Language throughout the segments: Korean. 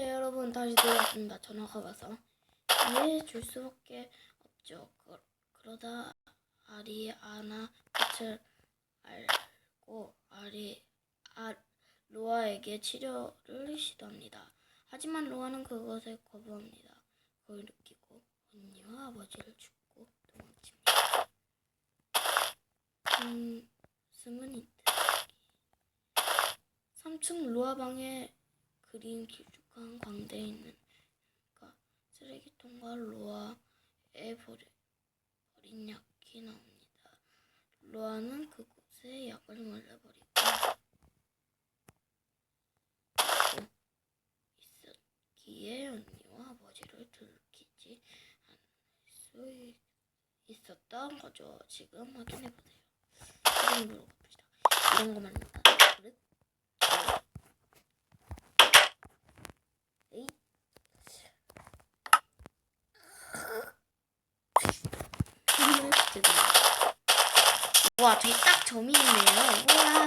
네 여러분 다시 들어왔습니다. 전화가 와서 이해해 줄 수밖에 없죠. 그, 그러다 아리아나 끝을 알고 아리 아 로아에게 치료를 시도합니다. 하지만 로아는 그것에 거부합니다. 그걸 느끼고 언니와 아버지를 죽고 도망칩니다. 음, 스문이트 3층 로아 방에 그린 길쭉 한 광대에 있는 가 쓰레기통과 로아의 버리, 버린 약이 나옵니다. 로아는 그곳에 약을 몰래버리고 있었기에 언니와 아버지를 들키지 않을 수 있- 있었던 거죠. 지금 확인해보세요. 지금 물어봅시다. 이런 거만 일단 그릇 에이. 와, 저기 딱 점이 있네요. 우와.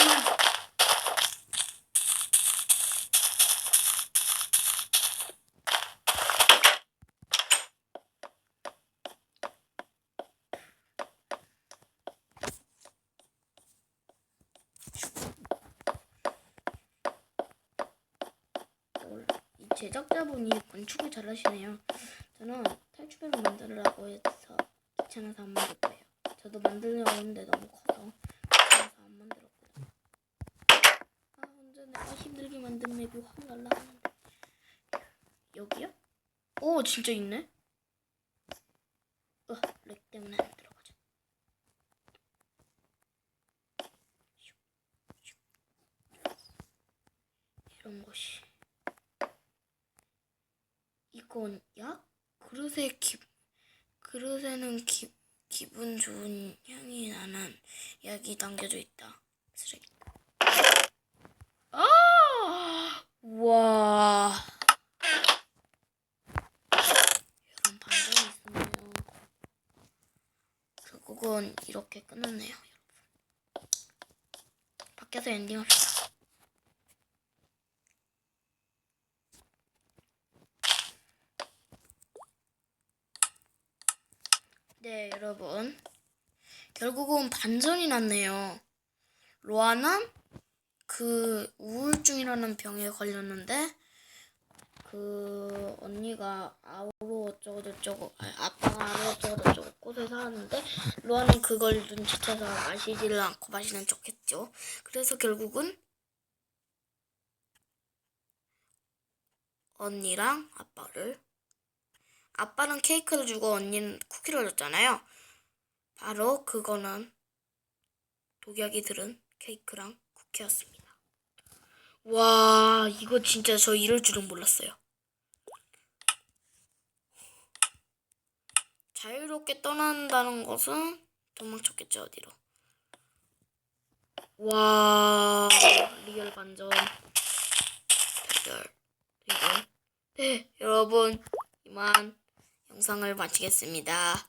제작자분이 건축을 잘하시네요. 저는 탈출을 만들으라고 해서 귀찮아서 안 만들고요. 저도 만들려고 했는데 너무 커서 귀찮아서 안 만들었거든요. 아 혼자 내가 힘들게 만든 맵이 확 날라가는데 여기요? 오 진짜 있네. 으, 렉 때문에 안 슉. 이런 것이 이건 약? 그릇에 기 그릇에는 기, 기분 좋은 향이 나는 약이 담겨져 있다. 쓰레기. 아! 와. 이런 반전이 있었네요. 결국은 이렇게 끝났네요, 여러분. 밖에서 엔딩합시다. 네, 여러분. 결국은 반전이 났네요. 로아는 그 우울증이라는 병에 걸렸는데 그 언니가 아우로 어쩌고 저쩌고 아, 아빠가 아우로 어쩌고 저쩌고 꽃에 살았는데 로아는 그걸 눈치채서 마시지를 않고 마시는 척했죠. 그래서 결국은 언니랑 아빠를 아빠는 케이크를 주고 언니는 쿠키를 줬잖아요. 바로 그거는 독약이 들은 케이크랑 쿠키였습니다. 와, 이거 진짜 저 이럴 줄은 몰랐어요. 자유롭게 떠난다는 것은 도망쳤겠죠, 어디로. 와, 리얼 반전. 대결, 대결. 네, 여러분, 이만 영상을 마치겠습니다.